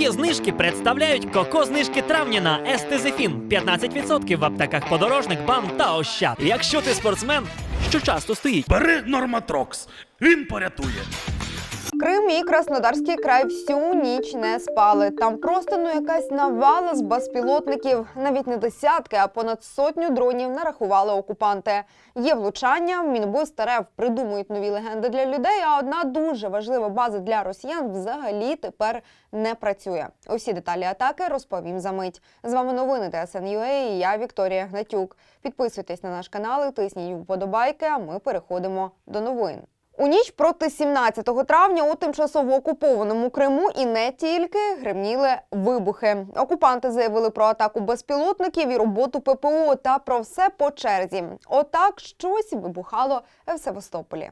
Дорогі знижки представляють коко знижки травня на Естезефін 15% в аптеках подорожник, бам та ощад. Якщо ти спортсмен, що часто стоїть. Бери Норматрокс, він порятує. Крим і Краснодарський край всю ніч не спали. Там просто ну якась навала з безпілотників. Навіть не десятки, а понад сотню дронів нарахували окупанти. Є влучання, Мінбус та РФ придумують нові легенди для людей. А одна дуже важлива база для росіян взагалі тепер не працює. Усі деталі атаки розповім за мить. З вами новини ТСН.UA і я Вікторія Гнатюк. Підписуйтесь на наш канал, і тисніть вподобайки. А ми переходимо до новин. У ніч проти 17 травня у тимчасово окупованому Криму і не тільки гримніли вибухи. Окупанти заявили про атаку безпілотників і роботу ППО та про все по черзі. Отак щось вибухало в Севастополі.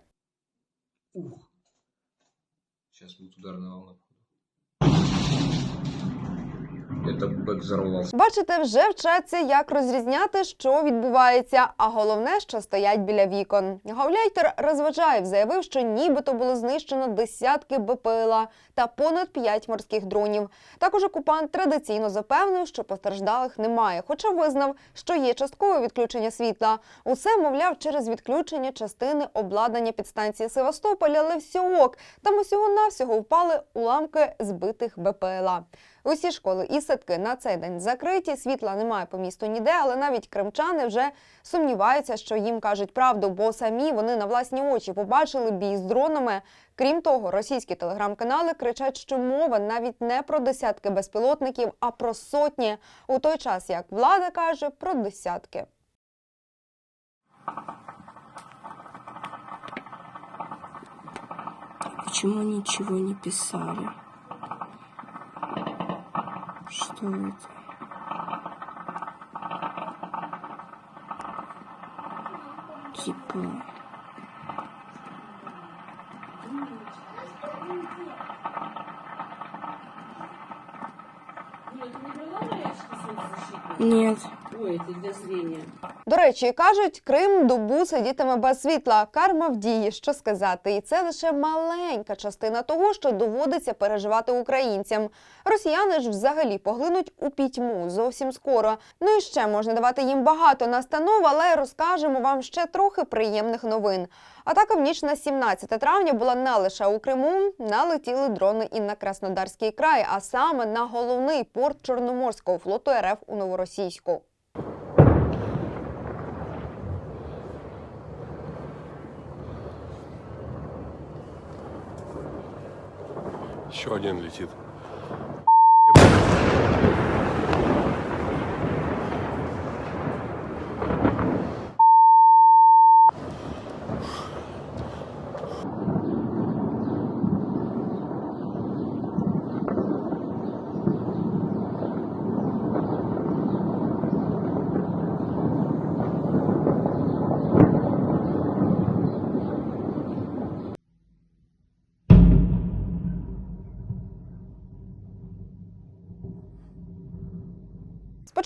Ух. Сейчас будет ударная волна. Это взорвался. Бачите, вже вчаться, як розрізняти, що відбувається. А головне, що стоять біля вікон. Гауляйтер розважаєв, заявив, що нібито було знищено десятки БПЛА та понад п'ять морських дронів. Також окупант традиційно запевнив, що постраждалих немає, хоча визнав, що є часткове відключення світла. Усе мовляв через відключення частини обладнання підстанції Севастополь, але все. Там усього навсього впали уламки збитих БПЛА. Усі школи і садки на цей день закриті. Світла немає по місту ніде, але навіть кримчани вже сумніваються, що їм кажуть правду, бо самі вони на власні очі побачили бій з дронами. Крім того, російські телеграм-канали кричать, що мова навіть не про десятки безпілотників, а про сотні. У той час як влада каже про десятки. Почему ничего не писали? Что это? Типа... Нет. Ой, для зрения. До речі, кажуть, Крим добу сидітиме без світла. Карма в дії, що сказати, і це лише маленька частина того, що доводиться переживати українцям. Росіяни ж взагалі поглинуть у пітьму зовсім скоро. Ну і ще можна давати їм багато настанов, але розкажемо вам ще трохи приємних новин. Атака в ніч на 17 травня була не лише у Криму, налетіли дрони і на Краснодарський край, а саме на головний порт Чорноморського флоту РФ у Новоросійську. Еще один летит.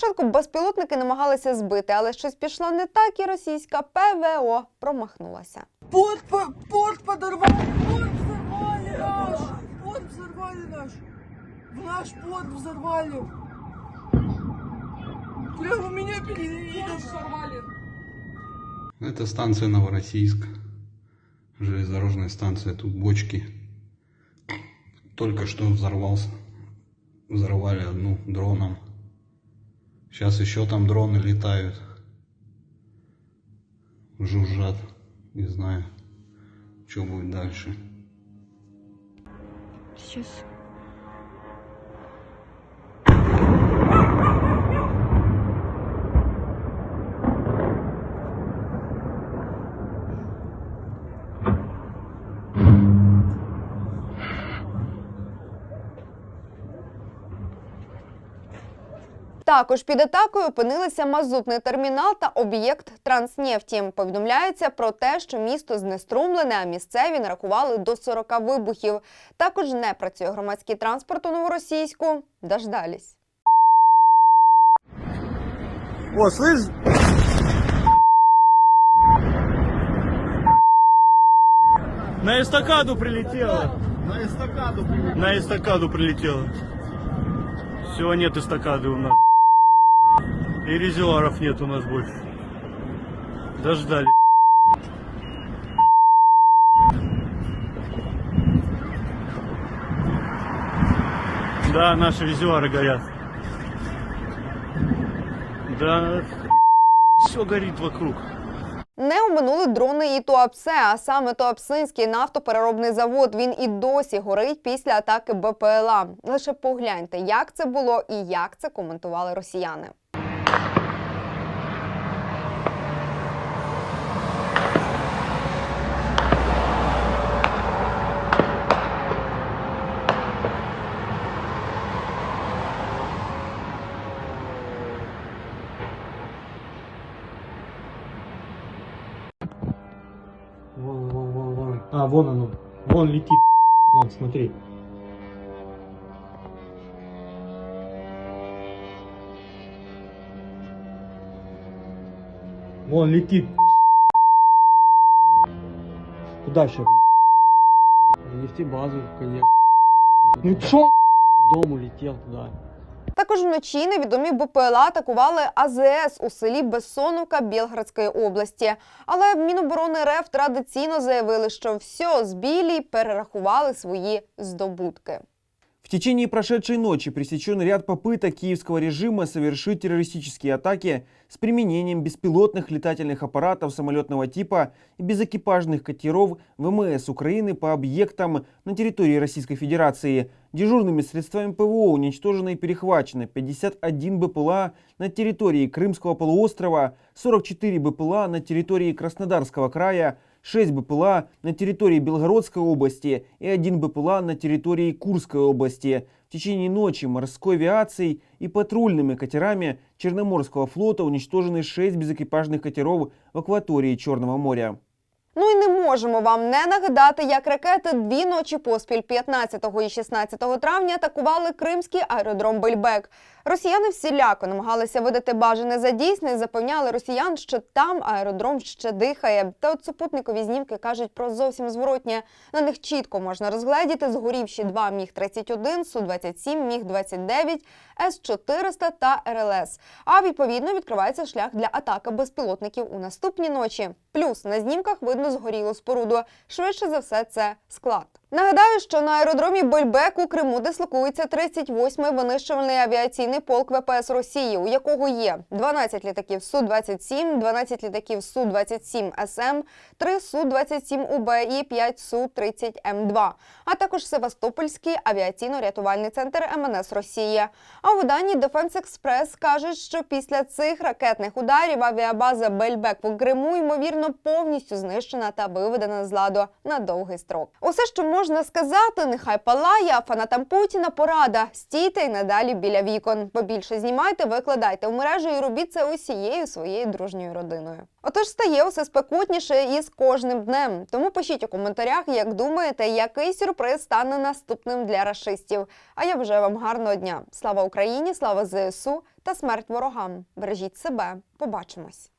Спочатку безпілотники намагалися збити, але щось пішло не так, і російська ПВО промахнулася. Порт, по- порт подорвали, порт взорвали наш, порт взорвали наш, в наш порт взорвали. Прямо меня перед взорвали. Это станция Новороссийск. Железнодорожная станция. Тут бочки. Только что взорвался. Взорвали одну дроном. Сейчас еще там дроны летают. Жужжат. Не знаю, что будет дальше. Сейчас. Також під атакою опинилися мазутний термінал та об'єкт Транснефті. Повідомляється про те, що місто знеструмлене, а місцеві нарахували до 40 вибухів. Також не працює громадський транспорт у новоросійську. Дождались. О, слышь? На эстакаду прилетело. На эстакаду прилетело. На эстакаду прилетело. Все, нет эстакады у нас. И резервов нет у нас больше. Дождали. Да, наши резервы горят. Да, все горит вокруг. Не оминули дрони і Туапсе, а саме Туапсинський нафтопереробний завод. Він і досі горить після атаки БПЛА. Лише погляньте, як це було і як це коментували росіяни. А, вон оно. Вон летит. Вон, смотри. Вон летит. Куда сейчас? Нефтебазу, конечно. Ну чё? Дом улетел туда. Також вночі невідомі БПЛА атакували АЗС у селі Бессоновка Білградської області. Але в Міноборони РФ традиційно заявили, що все збілі перерахували свої здобутки. В течение прошедшей ночи пресечен ряд попыток киевского режима совершить террористические атаки с применением беспилотных летательных аппаратов самолетного типа и безэкипажных катеров ВМС Украины по объектам на территории Российской Федерации. Дежурными средствами ПВО уничтожено и перехвачено 51 БПЛА на территории Крымского полуострова, 44 БПЛА на территории Краснодарского края, 6 БПЛА на территории Белгородской области и 1 БПЛА на территории Курской области. В течение ночи морской авиацией и патрульными катерами Черноморского флота уничтожены 6 безэкипажных катеров в акватории Черного моря. Ну і не можемо вам не нагадати, як ракети дві ночі поспіль 15 і 16 травня атакували кримський аеродром Бельбек. Росіяни всіляко намагалися видати бажане за дійсне запевняли росіян, що там аеродром ще дихає. Та от супутникові знімки кажуть про зовсім зворотнє. На них чітко можна розгледіти згорівші два Міг-31, Су-27, Міг-29, С-400 та РЛС. А відповідно відкривається шлях для атаки безпілотників у наступні ночі. Плюс на знімках видно згорілу споруду. Швидше за все, це склад. Нагадаю, що на аеродромі Бельбек у Криму дислокується 38-й винищувальний авіаційний полк ВПС Росії, у якого є 12 літаків Су-27, 12 літаків Су-27 СМ, 3 Су-27 УБ і 5 Су-30 М2, а також Севастопольський авіаційно-рятувальний центр МНС Росії. А у виданні Defense Express кажуть, що після цих ракетних ударів авіабаза Бельбек у Криму ймовірно повністю знищена та виведена з ладу на довгий строк. Усе, що можна сказати, нехай палає, а фанатам Путіна порада. Стійте й надалі біля вікон. Побільше знімайте, викладайте в мережу і робіть це усією своєю дружньою родиною. Отож стає усе спекутніше і з кожним днем. Тому пишіть у коментарях, як думаєте, який сюрприз стане наступним для рашистів. А я бажаю вам гарного дня. Слава Україні, слава ЗСУ та смерть ворогам. Бережіть себе. Побачимось.